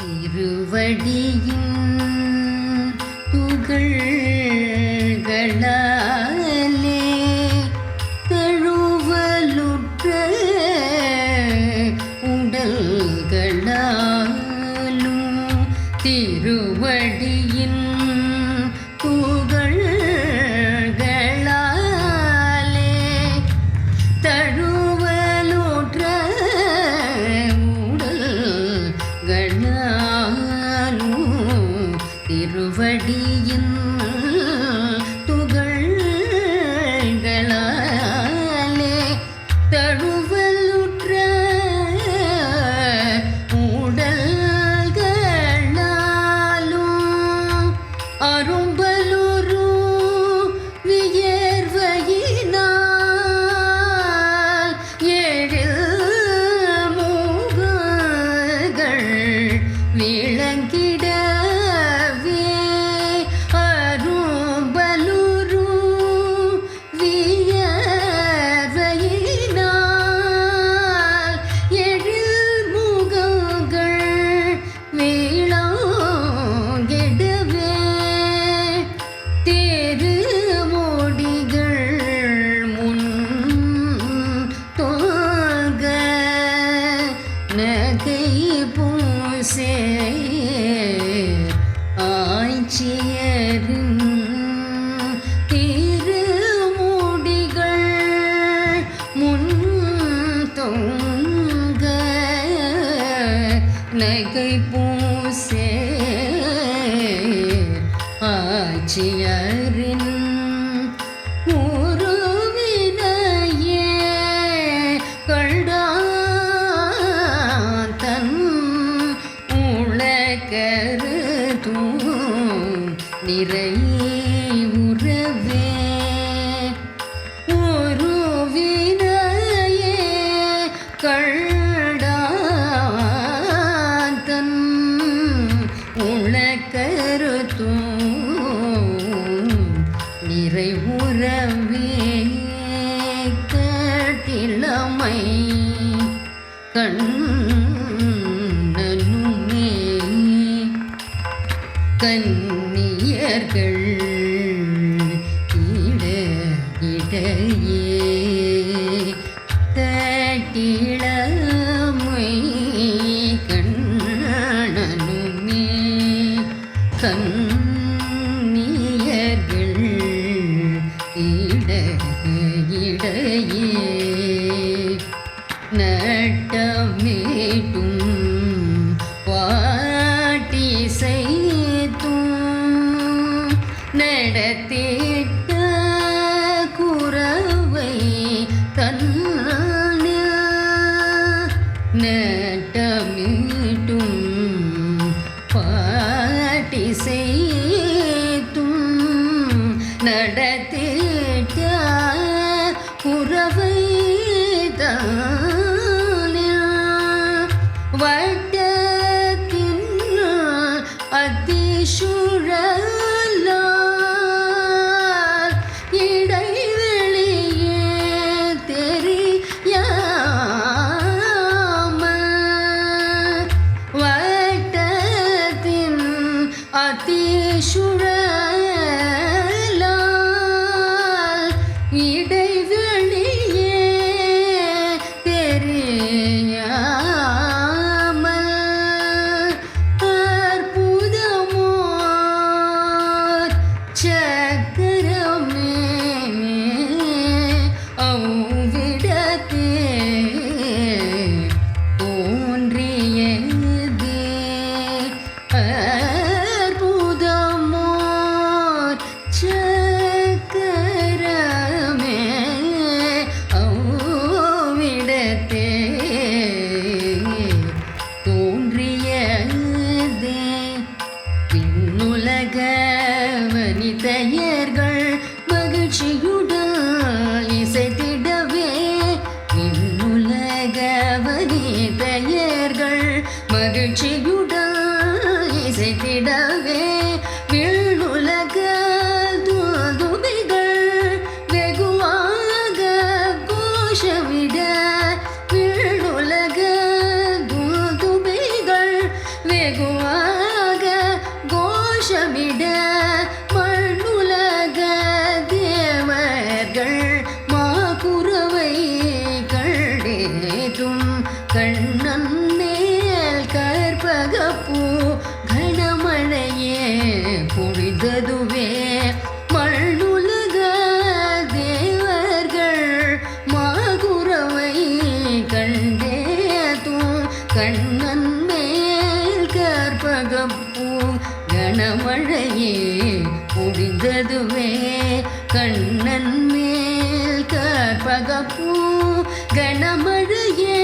திருவடியின் துகள் திருவடியின் பூசே ஆய்ச்சியரின் திருமுடிகள் முன் தொங்க நகை பூசே ஆய்ச்சியர் உலகருதும் இடையே கண்ணனுமே கன்னியர்கள் இட இடையே நட்டமேட்டும் பாட்டி செய்தும் நட்டமீட்டும் பாட்டி செய்தும் நடத்திட்ட குறவை தானில் வட்டத்தின் अतिशुर விண்ணுலக வனிதையர்கள் மகிழ்ச்சியுடன் இசைத்திடவே. விண்ணுலக வனிதையர்கள் மகிழ்ச்சியுடன் இசைத்திடவே. கற்பகப்பூ கனமழையே பொழிந்ததுவே கண்ணன் மேல் கற்பகப்பூ கனமழையே.